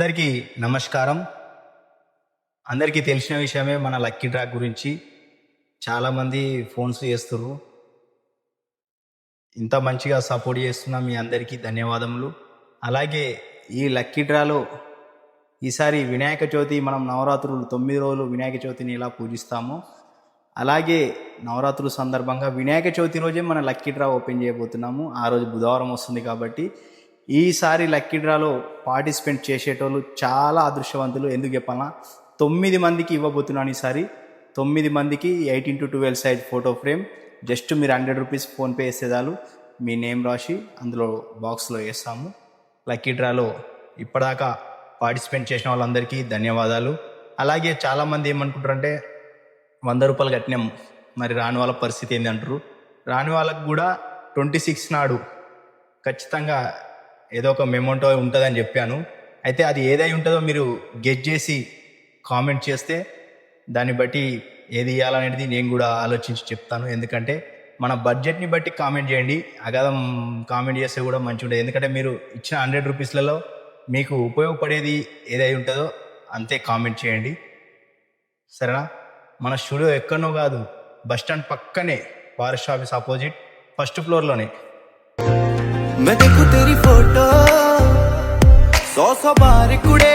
అందరికీ నమస్కారం. అందరికీ తెలిసిన విషయమే మన లక్కీ డ్రా గురించి. చాలామంది ఫోన్స్ చేస్తుర్రు. ఇంత మంచిగా సపోర్ట్ చేస్తున్న మీ అందరికీ ధన్యవాదములు. అలాగే ఈ లక్కీ డ్రాలో ఈసారి వినాయక చవితి మనం నవరాత్రులు తొమ్మిది రోజులు వినాయక చవితిని ఎలా పూజిస్తామో అలాగే నవరాత్రుల సందర్భంగా వినాయక చవితి రోజే మన లక్కీ డ్రా ఓపెన్ చేయబోతున్నాము. ఆ రోజు బుధవారం వస్తుంది కాబట్టి ఈసారి లక్కీ డ్రాలో పార్టిసిపేట్ చేసేటోళ్ళు చాలా అదృష్టవంతులు. ఎందుకు చెప్పాలా తొమ్మిది మందికి ఇవ్వబోతున్నాను ఈసారి. తొమ్మిది మందికి eighteen to twelve size photo frame. Just మీరు హండ్రెడ్ రూపీస్ ఫోన్పే వేసేదాలు మీ నేమ్ రాసి అందులో బాక్స్లో వేస్తాము. లక్కీ డ్రాలో ఇప్పటిదాకా పార్టిసిపేట్ చేసిన వాళ్ళందరికీ ధన్యవాదాలు. అలాగే చాలామంది ఏమనుకుంటారంటే వంద రూపాయలు కట్టినాం మరి రాని వాళ్ళ పరిస్థితి ఏంటంటారు అంటారు. రాని వాళ్ళకు కూడా ట్వంటీ సిక్స్ నాడు ఖచ్చితంగా ఏదో ఒక మెమోంటో ఉంటుందని చెప్పాను. అయితే అది ఏదై ఉంటుందో మీరు గెట్ చేసి కామెంట్ చేస్తే దాన్ని బట్టి ఏది ఇవ్వాలనేది నేను కూడా ఆలోచించి చెప్తాను. ఎందుకంటే మన బడ్జెట్ని బట్టి కామెంట్ చేయండి. అగాధం కామెంట్ చేస్తే కూడా మంచిగా ఉంటుంది ఎందుకంటే మీరు ఇచ్చిన హండ్రెడ్ రూపీస్లలో మీకు ఉపయోగపడేది ఏదై ఉంటుందో అంతే కామెంట్ చేయండి. సరేనా? మన స్టూడియో ఎక్కడనో కాదు బస్ స్టాండ్ పక్కనే ఫారెస్ట్ ఆఫీస్ ఆపోజిట్ ఫస్ట్ ఫ్లోర్లోనే. ਮੈਂ ਦੇਖੂ ਤੇਰੀ ਫੋਟੋ। ਸੌ ਸੌ ਬਾਰ ਕੁੜੇ